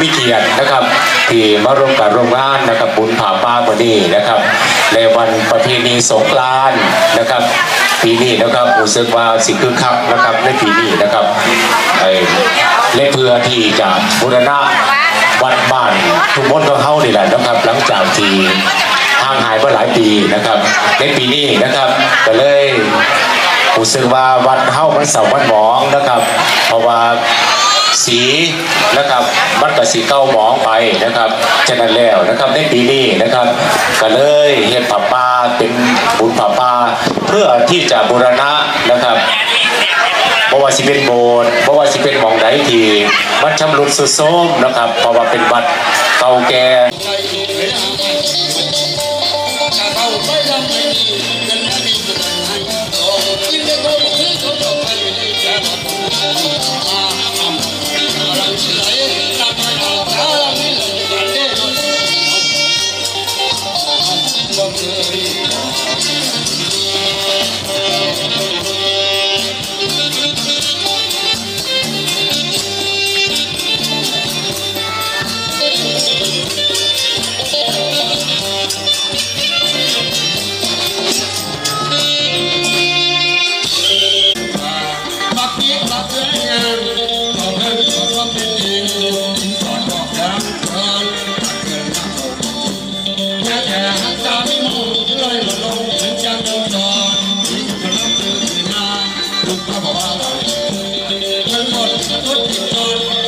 มีเกียรตินะครับ ที่มาร่วมการร่วมงานนะครับบุญผาป้าบนี้นะครับ ในวันประเพณีสงกรานต์นะครับปีนี้นะครับรู้สึกว่าสิ่งคึกคักนะครับในปีนี้นะครับไอ้และเพื่อที่จะบูรณะวัดบ้านทุกมนก็เข้านี่แหละนะครับ หลังจากที่ห่างหายมาหลายปีนะครับ ในปีนี้นะครับก็เลยรู้สึกว่าวัดเฮ้ามันเสามันหมองนะครับ เพราะว่า สีนะครับมันกับสีเก้าหมองไปนะครับจะนั้นแล้วนะครับในปีนี้นะครับ ก็เลยเฮ็ดผับปาเป็นบุญผับปาเพื่อที่จะบูรณะนะครับเพวชิเป็นโบสถ์เวชิเป็นหมองใดทีมัดชำรุดสุดโทมนะครับ เพราะว่าเป็นวัดเก่าแก่ hơn một chút nhiều hơn